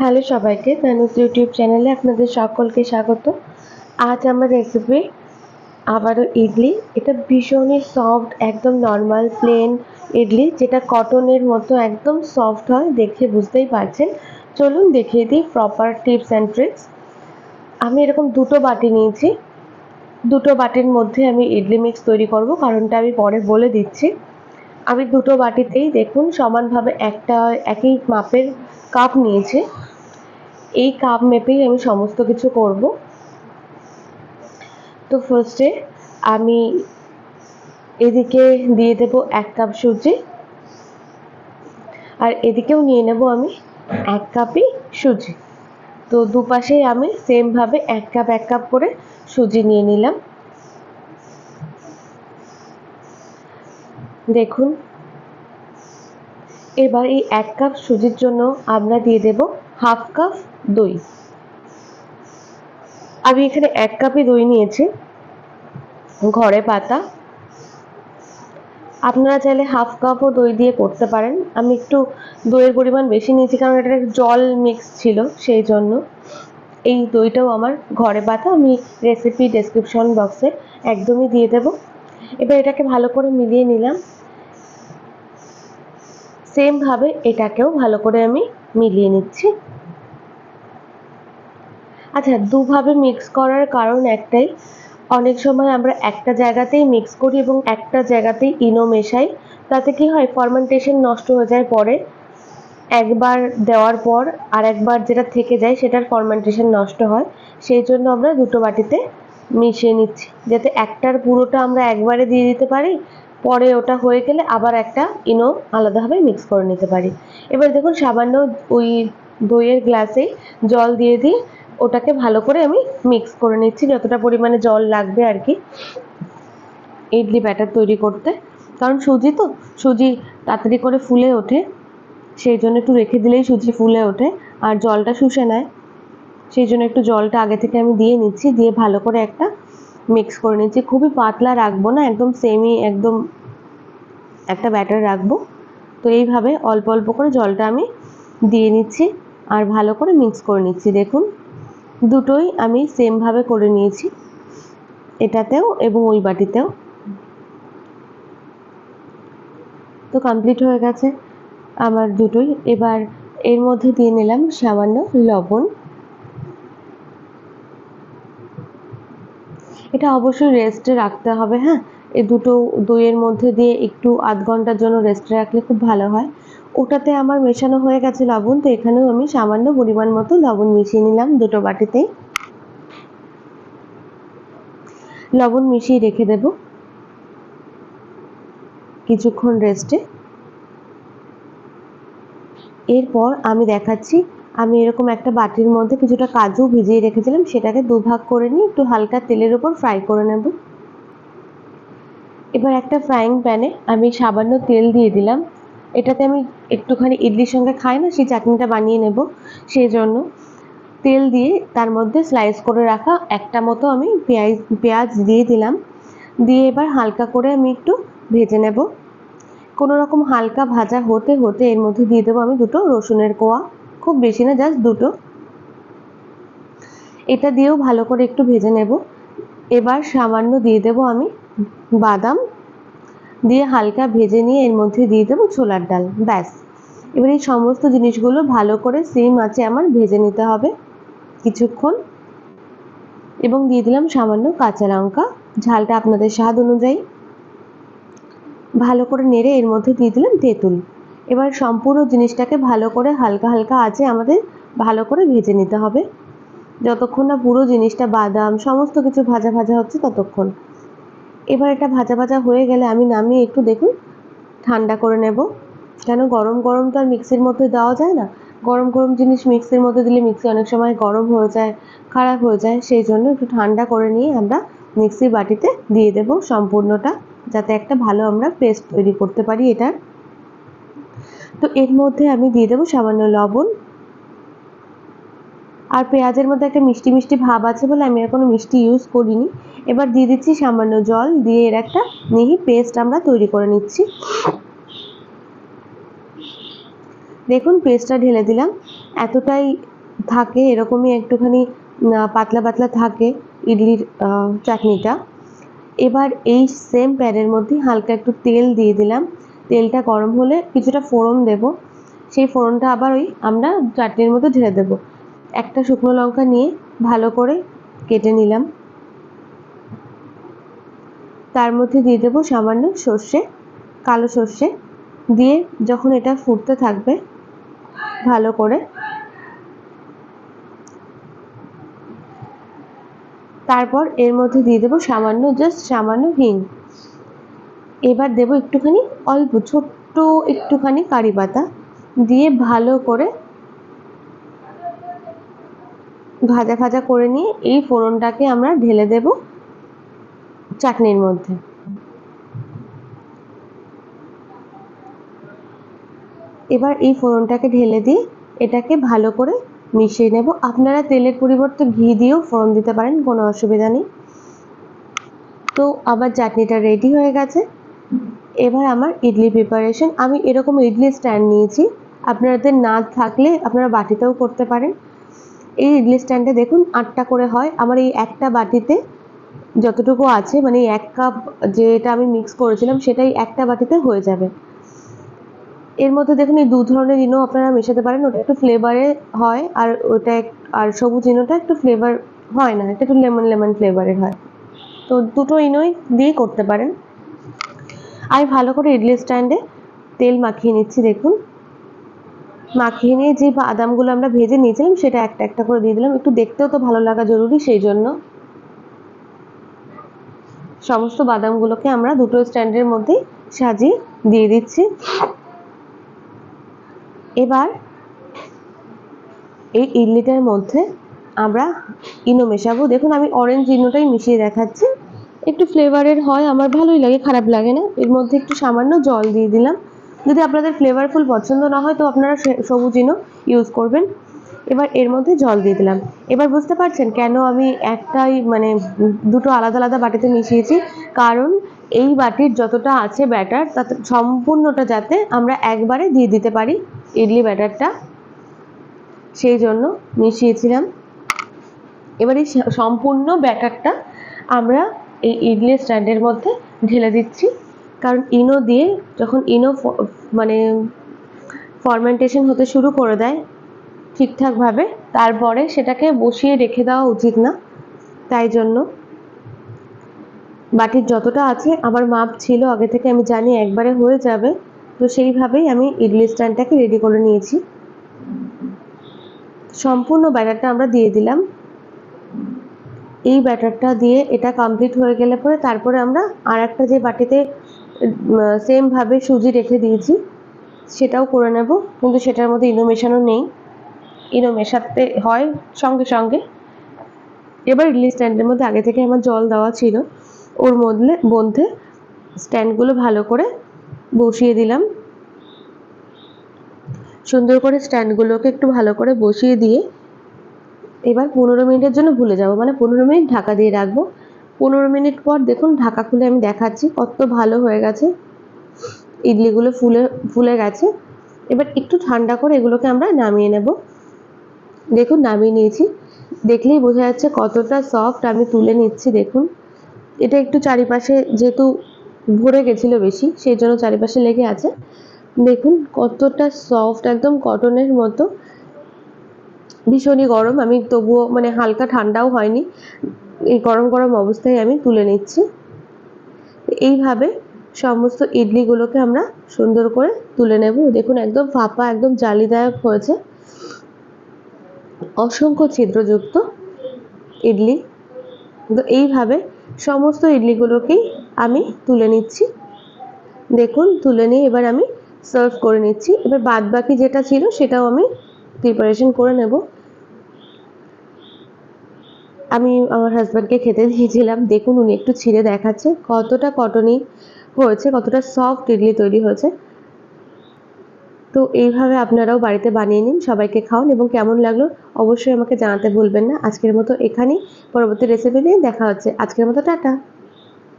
Hello সবাইকে Tanuj YouTube চ্যানেলে আপনাদের সকলকে স্বাগত। আজ আমার রেসিপি আবারও ইডলি। এটা ভীষণই সফট একদম নর্মাল প্লেন ইডলি, যেটা কটনের মতো একদম সফট হয়, দেখে বুঝতেই পারছেন। চলুন দেখিয়ে দিই প্রপার টিপস অ্যান্ড ট্রিক্স আমি এরকম দুটো বাটি নিয়েছি। দুটো বাটির মধ্যে আমি ইডলি মিক্স তৈরি করব, কারণটা আমি পরে বলে দিচ্ছি। আমি দুটো বাটিতেই দেখুন সমানভাবে একটা একই মাপের কাপ নিয়েছি। এই কাপ মেপেই আমি সমস্ত কিছু করব। তো ফার্স্টে আমি এদিকে দিয়ে দেব এক কাপ সুজি। আর এদিকেও নিয়ে নেব আমি এক কাপই সুজি। তো দুপাশেই আমি সেমভাবে এক কাপ এক কাপ করে সুজি নিয়ে নিলাম। দেখুন। এবার এই এক কাপ সুজির জন্য আমরা দিয়ে দেব হাফ কাপ দই। আমি এখানে এক কাপই দই নিয়েছি, ঘরে পাতা। আপনারা চাইলে হাফ কাপও দই দিয়ে করতে পারেন। আমি একটু দইয়ের পরিমাণ বেশি নিয়েছি কারণ এটা জল মিক্স ছিল, সেই জন্য। এই দইটাও আমার ঘরে পাতা, আমি রেসিপি ডেসক্রিপশন বক্সে একদমই দিয়ে দেব। এবার এটাকে ভালো করে মিলিয়ে নিলাম। সেমভাবে এটাকেও ভালো করে আমি মিলিয়ে নিচ্ছি। আচ্ছা দুভাবে মিক্স করার কারণ একটাই, অনেক সময় আমরা একটা জায়গাতেই মিক্স করি এবং একটা জায়গাতেই ইনো মেশাই, তাতে কি হয় ফার্মেন্টেশন নষ্ট হয়ে যায় পরে। একবার দেওয়ার পর আর একবার যেটা থেকে যায় সেটার ফার্মেন্টেশন নষ্ট হয়, সেই জন্য আমরা দুটো বাটিতে মিশিয়ে নিচ্ছি, যাতে একটার পুরোটা আমরা একবারে দিয়ে দিতে পারি পরে ওটা হয়ে গেলে আবার একটা ইনো আলাদাভাবে মিক্স করে নিতে পারি। এবার দেখুন সামান্য ওই দইয়ের গ্লাসেই জল দিয়ে দিয়ে ওটাকে ভালো করে আমি মিক্স করে নিচ্ছি, যতটা পরিমাণে জল লাগবে আর কি। ইডলি ব্যাটার তৈরি করতে। কারণ সুজি তো, সুজি তাড়াতাড়ি করে ফুলে ওঠে, সেই জন্য একটু রেখে দিলেই সুজি ফুলে ওঠে। আর জলটা শুষে নেয়, সেই জন্য একটু জলটা আগে থেকে আমি দিয়ে নিচ্ছি, দিয়ে ভালো করে একটা মিক্স করে নিচ্ছি। খুবই পাতলা রাখব না, একদম সেমি একদম একটা ব্যাটার রাখব। তো এইভাবে অল্প অল্প করে জলটা আমি দিয়ে নিচ্ছি আর ভালো করে মিক্স করে নিচ্ছি। দেখুন, দুটোই আমি সেমভাবে করে নিয়েছি। এটাতেও এবং ওই বাটিতেও। তো কমপ্লিট হয়ে গেছে আমার দুটোই। এবার এর মধ্যে দিয়ে নিলাম সামান্য লবণ। এটা অবশ্যই রেস্টে রাখতে হবে হ্যাঁ? এই দুটো দইয়ের মধ্যে দিয়ে একটু আধ ঘণ্টার জন্য রেস্টে রাখলে খুব ভালো হয়। ওটাতে আমার মেশানো হয়ে গেছে লবণ, তো এখানেও আমি সামান্য পরিমাণ মতো লবণ মিশিয়ে নিলাম দুটো বাটিতেই লবণ মিশিয়ে রেখে দেব কিছুক্ষণ রেস্টে এরপর আমি দেখাচ্ছি, আমি এরকম একটা বাটির মধ্যে কিছুটা কাজু ভিজিয়ে রেখেছিলাম, সেটাকে দুভাগ করে নিয়ে একটু হালকা তেলের উপর ফ্রাই করে নেব। এবার একটা ফ্রাইং প্যানে আমি সামান্য তেল দিয়ে দিলাম। এটাতে আমি একটুখানি ইডলির সঙ্গে খাই না, সেই চাটনিটা বানিয়ে নেব। সেই জন্য তেল দিয়ে তার মধ্যে স্লাইস করে রাখা একটা মতো আমি পেঁয়াজ পেঁয়াজ দিয়ে দিলাম। দিয়ে এবার হালকা করে আমি একটু ভেজে নেব। কোনো রকম হালকা ভাজা হতে হতে এর মধ্যে দিয়ে দেবো আমি দুটো রসুনের কোয়া। খুব বেশি না জাস্ট দুটো। এটা দিয়েও ভালো করে একটু ভেজে নেব। এবার সামান্য দিয়ে দেব আমি বাদাম দিয়ে হালকা ভেজে নিয়ে এর মধ্যে দিয়ে দেবো ছোলার ডাল, ব্যাস। এবার এই সমস্ত জিনিসগুলো ভালো করে সেম আছে আমার, ভেজে নিতে হবে কিছুক্ষণ। এবং দিয়ে দিলাম সামান্য কাঁচা লঙ্কা, ঝালটা আপনাদের স্বাদ অনুযায়ী। ভালো করে নেড়ে এর মধ্যে দিয়ে দিলাম তেঁতুল। এবার সম্পূর্ণ জিনিসটাকে ভালো করে হালকা হালকা আছে আমাদের ভালো করে ভেজে নিতে হবে। যতক্ষণ না পুরো জিনিসটা বাদাম, সমস্ত কিছু ভাজা ভাজা হচ্ছে ততক্ষণ। এবার এটা ভাজা ভাজা হয়ে গেলে আমি নামিয়ে একটু দেখুন, ঠান্ডা করে নেব। কেন গরম গরম তো আর মিক্সির মধ্যে দেওয়া যায় না? গরম গরম জিনিস মিক্সির মধ্যে দিলে মিক্সি অনেক সময় গরম হয়ে যায়, খারাপ হয়ে যায়, সেই জন্য একটু ঠান্ডা করে নিয়ে আমরা মিক্সির বাটিতে দিয়ে দেব সম্পূর্ণটা, যাতে একটা ভালো আমরা পেস্ট তৈরি করতে পারি এটার। তো এর মধ্যে আমি দিয়ে দেবো সামান্য লবণ আর পেঁয়াজের মধ্যে একটা মিষ্টি মিষ্টি ভাব আছে বলে আমি আর মিষ্টি ইউজ করিনি। এবার দিয়ে দিচ্ছি সামান্য জল, দিয়ে এর একটা মিহি পেস্ট আমরা তৈরি করে নিচ্ছি। দেখুন পেস্টটা ঢেলে দিলাম। এতটাই থাকে, এরকমই একটুখানি পাতলা পাতলা থাকে ইডলির চাটনিটা। এবার এই সেম প্যানের মধ্যে হালকা একটু তেল দিয়ে দিলাম। তেলটা গরম হলে কিছুটা ফোড়ন দেব। সেই ফোড়নটা আবার ওই আমরা চাটনির মধ্যে ঢেলে দেব। একটা শুকনো লঙ্কা নিয়ে ভালো করে কেটে নিলাম। তার মধ্যে দিয়ে দেবো সামান্য সর্ষে, কালো সর্ষে, দিয়ে যখন এটা ফুটতে থাকবে, ভালো করে তারপর এর মধ্যে দিয়ে দেবো সামান্য জাস্ট সামান্য হিং। এবার দেবো একটুখানি অল্প, ছোট্ট একটুখানি কারি পাতা, দিয়ে ভালো করে ভাজা ভাজা করে নিয়ে এই ফোড়নটাকে আমরা ঢেলে দেব চাটনির মধ্যে। এবার এই ফোড়নটাকে ঢেলে দিয়ে এটাকে ভালো করে মিশিয়ে নেব। আপনারা তেলের পরিবর্তে ঘি দিয়েও ফোড়ন দিতে পারেন, কোনো অসুবিধা নেই। তো আমার চাটনিটা রেডি হয়ে গেছে। এবার আমার ইডলি প্রিপারেশন আমি এরকম ইডলি স্ট্যান্ড নিয়েছি। আপনাদের না থাকলে আপনারা বাটিতেও করতে পারেন। এই ইডলি স্ট্যান্ডে দেখুন আটটা করে হয়। আমার এই একটা বাটিতে যতটুকু আছে মানে এক কাপ যেটা আমি মিক্স করেছিলাম, সেটাই একটা বাটিতে হয়ে যাবে। এর মধ্যে দেখুন এই দু ধরনের ইনো আপনারা মেশাতে পারেন। ওটা একটু ফ্লেভারে হয়, আর ওটা আর সবুজ ইনোটা একটু ফ্লেভার হয় না, এটা একটু লেমন লেমন ফ্লেভারের হয়। তো দুটো ইনোই দিয়ে করতে পারেন। আমি ভালো করে ইডলি স্ট্যান্ডে তেল মাখিয়ে নিচ্ছি, দেখুন। মাখিয়ে নিয়ে যে বাদামগুলো আমরা ভেজে নিয়েছিলাম, সেটা একটা একটা করে দিয়ে দিলাম। একটু দেখতেও তো ভালো লাগা জরুরি, সেই জন্য। সমস্ত বাদামগুলোকে আমরা দুটো স্ট্যান্ডের মধ্যে সাজিয়ে দিয়ে দিচ্ছি। এবার এই ইডলিটার মধ্যে আমরা ইনো মেশাবো। দেখুন, আমি অরেঞ্জ ইনোটাই মিশিয়ে দেখাচ্ছি। একটু ফ্লেভারের হয়, আমার ভালোই লাগে, খারাপ লাগে না। এর মধ্যে একটু সামান্য জল দিয়ে দিলাম। যদি আপনাদের ফ্লেভারফুল পছন্দ না হয়, তো আপনারা সবুজ ইনো ইউজ করবেন। এবার এর মধ্যে জল দিয়ে দিলাম। এবার বুঝতে পারছেন কেন আমি একটাই মানে দুটো আলাদা আলাদা বাটিতে মিশিয়েছি? কারণ এই বাটির যতটা আছে ব্যাটার তাতে সম্পূর্ণটা যাতে আমরা একবারে দিয়ে দিতে পারি ইডলি ব্যাটারটা সেই জন্য মিশিয়েছিলাম। এবার এই সম্পূর্ণ ব্যাটারটা আমরা এই ইডলি স্ট্যান্ডের মধ্যে ঢেলে দিচ্ছি। কারণ ইনো দিয়ে যখন ইনো মানে ফরমেন্টেশন হতে শুরু করে দেয় ঠিকঠাকভাবে, তারপরে সেটাকে বসিয়ে রেখে দেওয়া উচিত না। তাই জন্য বাটির যতটা আছে, আমার মাপ ছিল আগে থেকে আমি জানি একবারে হয়ে যাবে, তো সেইভাবেই আমি ইডলি স্ট্যান্ডটাকে রেডি করে নিয়েছি। সম্পূর্ণ ব্যাটারটা আমরা দিয়ে দিলাম। এই ব্যাটারটা দিয়ে এটা কমপ্লিট হয়ে গেলে পরে তারপরে আমরা আর একটা যে বাটিতে সেমভাবে সুজি রেখে দিয়েছি। সেটাও করে নেব, কিন্তু সেটার মধ্যে ইনো মেশানো নেই। ইনো মেশাতে হয় সঙ্গে সঙ্গে। এবার ইডলি স্ট্যান্ডের মধ্যে আগে থেকে আমার জল দেওয়া ছিল। ওর মধ্যে মধ্যে স্ট্যান্ডগুলো ভালো করে বসিয়ে দিলাম। সুন্দর করে স্ট্যান্ডগুলোকে একটু ভালো করে বসিয়ে দিয়ে এবার পনেরো মিনিটের জন্য ভুলে যাব। মানে পনেরো মিনিট ঢাকা দিয়ে রাখব। পনেরো মিনিট পর দেখুন, ঢাকা খুলে আমি দেখাচ্ছি, কত ভালো হয়ে গেছে। ইডলিগুলো ফুলে ফুলে গেছে। এবার একটু ঠান্ডা করে এগুলোকে আমরা নামিয়ে নেব। দেখুন, নামিয়ে নিয়েছি। দেখলেই বোঝা যাচ্ছে কতটা সফট আমি তুলে নিচ্ছি, দেখুন। এটা একটু চারিপাশে যেহেতু ভরে গেছিল বেশি, সেই জন্য চারিপাশে লেগে আছে। দেখুন, কতটা সফট একদম কটনের মতো। ভীষণই গরম, আমি তবুও মানে হালকা ঠান্ডাও হয়নি। এই গরম গরম অবস্থায় আমি তুলে নিচ্ছি। এইভাবে সমস্ত ইডলিগুলোকে আমরা সুন্দর করে তুলে নেব। দেখুন, একদম ফাঁপা, একদম জালিদায়ক হয়েছে। অসংখ্য ছিদ্রযুক্ত ইডলি। তো এইভাবে সমস্ত ইডলিগুলোকেই আমি তুলে নিচ্ছি। দেখুন, তুলে নিয়ে এবার আমি সার্ভ করে নিচ্ছি। এবার বাদ বাকি যেটা ছিল, সেটাও আমি প্রিপারেশন করে নেব। আমি আমার হাজব্যান্ডকে খেতে দিয়েছিলাম। দেখুন, উনি একটু ছিঁড়ে দেখাচ্ছে কতটা কটনি হয়েছে কতটা সফট ইডলি তৈরি হয়েছে। তো এইভাবে আপনারাও বাড়িতে বানিয়ে নিন, সবাইকে খাওয়ান এবং কেমন লাগল অবশ্যই আমাকে জানাতে ভুলবেন না। আজকের মতো এখানেই। পরবর্তী রেসিপি নিয়ে দেখা হচ্ছে। আজকের মতো টাটা।